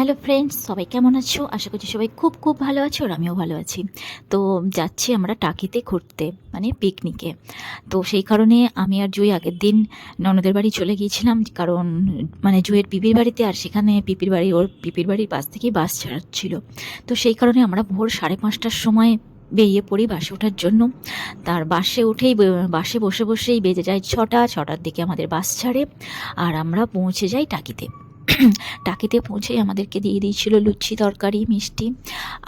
Hello friends, সবাই কেমন আছো? আশা করছি সবাই খুব খুব ভালো আছো আর আমিও ভালো আছি। তো যাচ্ছি আমরা টাকিতে ঘুরতে মানে পিকনিকে তো সেই কারণে আমি আর জুই আগের দিন ননদের বাড়ি চলে গিয়েছিলাম, কারণ মানে জুয়ের পিপির বাড়িতে আর সেখানে পিপির বাড়ি, ওর পিপির বাড়ির পাশ থেকেই বাস ছাড়ছিল। তো সেই কারণে আমরা ভোর সাড়ে পাঁচটার সময় বেরিয়ে পড়ি বাসে ওঠার জন্য। তার বাসে উঠেই বাসে বসে বসেই বেজে যায় ছটা, ছটার দিকে আমাদের বাস ছাড়ে, আর আমরা পৌঁছে যাই টাকিতে। টাকিতে পৌঁছেই আমাদেরকে দিয়ে দিয়েছিল লুচি, তরকারি, মিষ্টি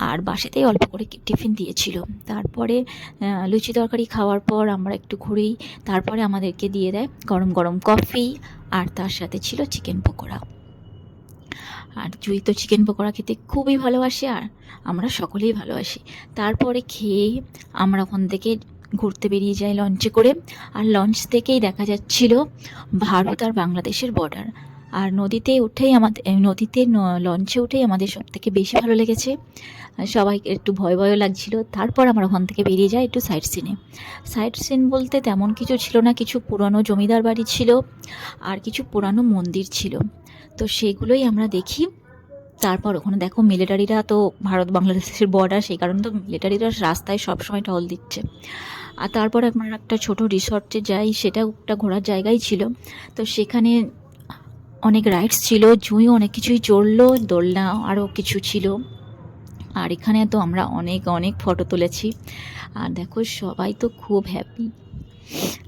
আর বাসাতেই অল্প করে টিফিন দিয়েছিল। তারপরে লুচি, তরকারি খাওয়ার পর আমরা একটু ঘুরেই তারপরে আমাদেরকে দিয়ে দেয় গরম গরম কফি আর তার সাথে ছিল চিকেন পকোড়া। আর জুই তো চিকেন পকোড়া খেতে খুবই ভালোবাসে আর আমরা সকলেই ভালোবাসি। তারপরে খেয়ে আমরা ওখান থেকে ঘুরতে বেরিয়ে যাই লঞ্চে করে। আর লঞ্চ থেকেই দেখা যাচ্ছিল ভারত আর বাংলাদেশের বর্ডার আর নদীতে উঠেই আমাদের নদীতে লঞ্চে উঠেই আমাদের সব থেকে বেশি ভালো লেগেছে। সবাই একটু ভয় ভয়ও লাগছিল। তারপর আমরা ওখান থেকে বেরিয়ে যাই একটু সাইড সিনে সাইড সিন বলতে তেমন কিছু ছিল না, কিছু পুরনো জমিদার বাড়ি ছিল আর কিছু পুরানো মন্দির ছিল। তো সেগুলোই আমরা দেখি। তারপর ওখানে দেখো মিলিটারিরা তো ভারত বাংলাদেশের বর্ডার সেই কারণে তো মিলিটারিরা রাস্তায় সবসময় টহল দিচ্ছে। আর তারপর আমরা একটা ছোট রিসর্টে যাই, সেটা একটা ঘোরার জায়গাই ছিল। তো সেখানে অনেক রাইডস ছিল, জুঁই অনেক কিছুই চড়লো, দোলনা আরও কিছু ছিল। আর এখানে তো আমরা অনেক অনেক ফটো তুলেছি। আর দেখো, সবাই তো খুব হ্যাপি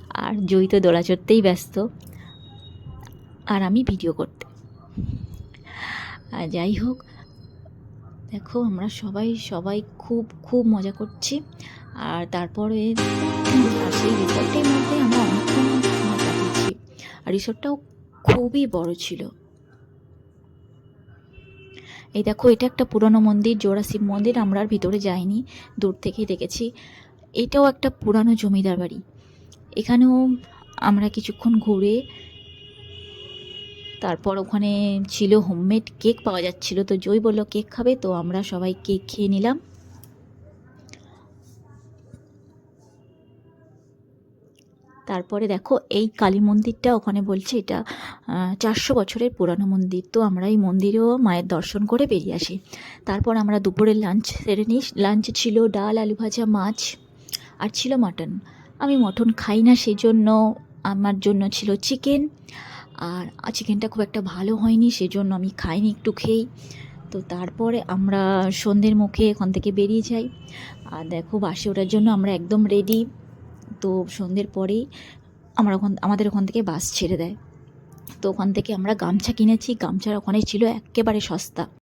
আর জুঁই তো দোলা চড়তেই ব্যস্ত। আর আমি ভিডিও করতে। আর যাই হোক, দেখো, আমরা সবাই সবাই খুব খুব মজা করছি। আর তারপরে আর সেই রিসর্টের মধ্যে আমরা অনেকক্ষণ সময় কাটিয়েছি আর রিসর্টটাও খুবই বড় ছিল। এই দেখো, এটা একটা পুরনো মন্দির জোড়া শিব মন্দির, আমরা আর ভিতরে যাইনি, দূর থেকেই দেখেছি। এটাও একটা পুরানো জমিদার বাড়ি। এখানেও আমরা কিছুক্ষণ ঘুরে, তারপর ওখানে ছিল হোমমেড কেক পাওয়া যাচ্ছিল। তো জয় বলল কেক খাবে? তো আমরা সবাই কেক খেয়ে নিলাম। তারপরে দেখো, এই কালী মন্দিরটা ওখানে বলছে এটা চারশো বছরের পুরানো মন্দির। তো আমরা এই মন্দিরেও মায়ের দর্শন করে বেরিয়ে আসি। তারপর আমরা দুপুরের লাঞ্চ সেরে নিই। লাঞ্চে ছিল ডাল, আলু ভাজা, মাছ, আর ছিল মাটন আমি মটন খাই না সেই জন্য আমার জন্য ছিল চিকেন আর চিকেনটা খুব একটা ভালো হয়নি, সেজন্য আমি খাইনি একটু খেয়েই। তো তারপরে আমরা সন্ধ্যের মুখে ওখান থেকে বেরিয়ে যাই। আর দেখো, বাসে ওঠার জন্য আমরা একদম রেডি তো সন্ধ্যের পরেই আমরা ওখান, আমাদের ওখান থেকে বাস ছেড়ে দেয়। তো ওখান থেকে আমরা গামছা কিনেছি, গামছার ওখানে ছিল একেবারে সস্তা।